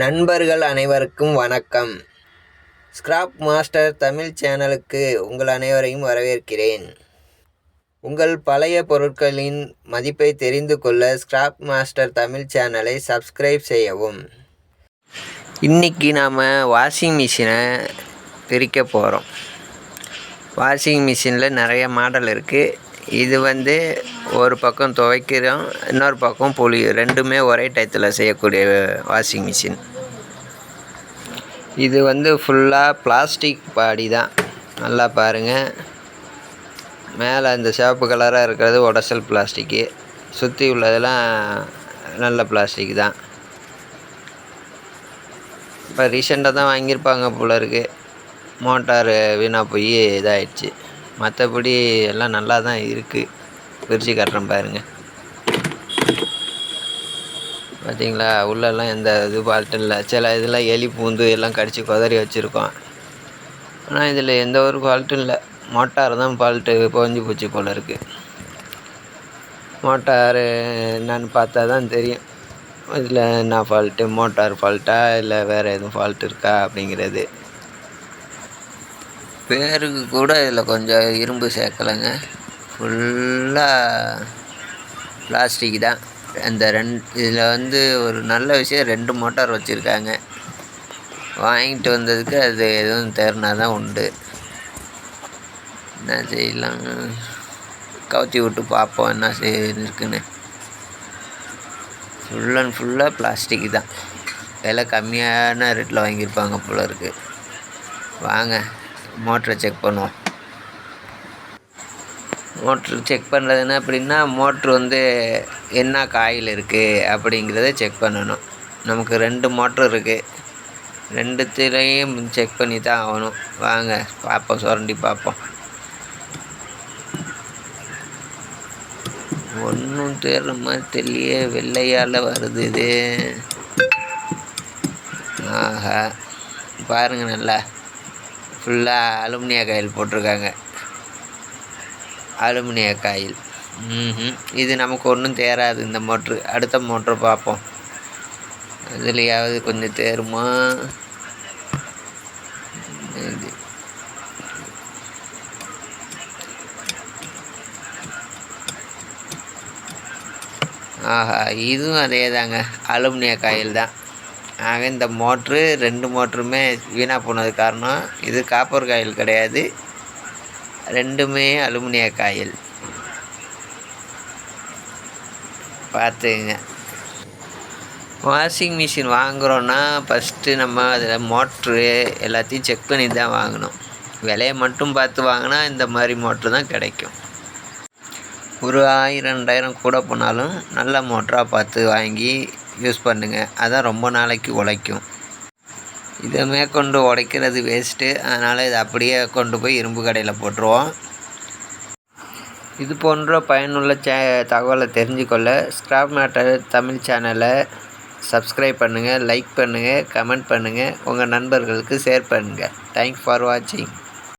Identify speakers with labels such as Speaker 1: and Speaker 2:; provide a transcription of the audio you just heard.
Speaker 1: நண்பர்கள் அனைவருக்கும் வணக்கம். ஸ்கிராப் மாஸ்டர் தமிழ் சேனலுக்கு உங்கள் அனைவரையும் வரவேற்கிறேன். உங்கள் பழைய பொருட்களின் மதிப்பை தெரிந்து கொள்ள ஸ்கிராப் மாஸ்டர் தமிழ் சேனலை சப்ஸ்கிரைப் செய்யவும். இன்றைக்கி நாம் வாஷிங் மிஷினை பிரிக்க போகிறோம் வாஷிங் மிஷினில் நிறைய மாடல் இருக்குது இது வந்து ஒரு பக்கம் துவைக்கிறோம் இன்னொரு பக்கம் புளி ரெண்டுமே ஒரே டயத்தில் செய்யக்கூடிய வாஷிங் மிஷின். இது வந்து ஃபுல்லாக பிளாஸ்டிக் பாடி தான். நல்லா பாருங்கள் மேலே இந்த சிவப்பு கலராக இருக்கிறது உடசல் பிளாஸ்டிக்கு சுற்றி உள்ளதெல்லாம் நல்ல பிளாஸ்டிக் தான். இப்போ ரீசெண்டாக தான் வாங்கியிருப்பாங்க போல இருக்குது மோட்டார் வீணாக போய் இதாகிடுச்சு மற்றபடி எல்லாம் நல்லா தான் இருக்குது பிரித்து காட்டுறேன் பாருங்கள் பார்த்தீங்களா உள்ளெல்லாம் எந்த இது ஃபால்ட்டும் இல்லை. சில இதெல்லாம் எலி பூந்து எல்லாம் கடித்து குதறி வச்சுருக்கோம். ஆனால் இதில் எந்த ஒரு ஃபால்ட்டும் இல்லை. மோட்டார் தான் ஃபால்ட்டு பொஞ்சு போச்சு போல் இருக்குது மோட்டார் என்னன்னு பார்த்தா தான் தெரியும். இதில் என்ன ஃபால்ட்டு மோட்டார் ஃபால்ட்டா இல்லை வேறு எதுவும் ஃபால்ட் இருக்கா? அப்படிங்கிறது. பேருக்கு கூட இதில் கொஞ்சம் இரும்பு சேர்க்கலைங்க. ஃபுல்லாக பிளாஸ்டிக் தான். அந்த ரெண்டு இதில் வந்து ஒரு நல்ல விஷயம் ரெண்டு மோட்டார் வச்சுருக்காங்க. வாங்கிட்டு வந்ததுக்கு அது எதுவும் தேர்னா தான் உண்டு. என்ன செய்யலாம்? கவுத்தி விட்டு பார்ப்போம் என்ன செய் இருக்குன்னு ஃபுல் அண்ட் ஃபுல்லாக பிளாஸ்டிக் தான். விலை கம்மியான ரேட்டில் வாங்கியிருப்பாங்க போல இருக்குது வாங்க. மோட்டரை செக் பண்ணுவோம். மோட்ரு செக் பண்ணுறதுன்னா அப்படின்னா மோட்ரு வந்து என்ன காயில் இருக்குது அப்படிங்கிறத செக் பண்ணணும். நமக்கு ரெண்டு மோட்ரு இருக்குது ரெண்டுத்துலேயும் செக் பண்ணி தான் ஆகணும். வாங்க பார்ப்போம் சுரண்டி பார்ப்போம். ஒன்றும் தேடுற மாதிரி தெரியலையே வெள்ளையால் வருது இது. ஆஹா பாருங்கள் நல்லா. ஃபுல்லாக அலுமினிய காயில் போட்டிருக்காங்க. அலுமினிய காயில். ம் இது நமக்கு ஒன்றும் தேராது. இந்த மோட்ரு அடுத்த மோட்ரு பார்ப்போம். அதுலேயாவது கொஞ்சம் தேருமா? இது. ஆஹா இதுவும் அதே தாங்க அலுமினிய காயில் தான் ஆக இந்த மோட்ரு ரெண்டு மோட்டருமே வீணாக போனது காரணம் இது காப்பர் காயில் கிடையாது. ரெண்டுமே அலுமினிய காயில். பார்த்துங்க வாஷிங் மிஷின் வாங்குகிறோன்னா ஃபஸ்ட்டு நம்ம அதில் மோட்ரு எல்லாத்தையும் செக் பண்ணி தான் வாங்கணும். விலையை மட்டும் பார்த்து வாங்கினா இந்த மாதிரி மோட்ரு தான் கிடைக்கும். ஒரு ஆயிரம் ரெண்டாயிரம் கூட போனாலும் நல்ல மோட்டராக பார்த்து வாங்கி யூஸ் பண்ணுங்கள் அதான் ரொம்ப நாளைக்கு உழைக்கும். இதை மேற்கொண்டு உடைக்கிறது வேஸ்ட்டு அதனால் இதை அப்படியே கொண்டு போய் இரும்பு கடையில் போட்டுருவோம். இது போன்ற பயனுள்ள சே தகவலை தெரிஞ்சுக்கொள்ள ஸ்கிராப் மேட்டர் தமிழ் சேனலை சப்ஸ்கிரைப் பண்ணுங்கள் லைக் பண்ணுங்கள் கமெண்ட் பண்ணுங்கள் உங்கள் நண்பர்களுக்கு ஷேர் பண்ணுங்கள் தேங்க்ஸ் ஃபார் வாட்சிங்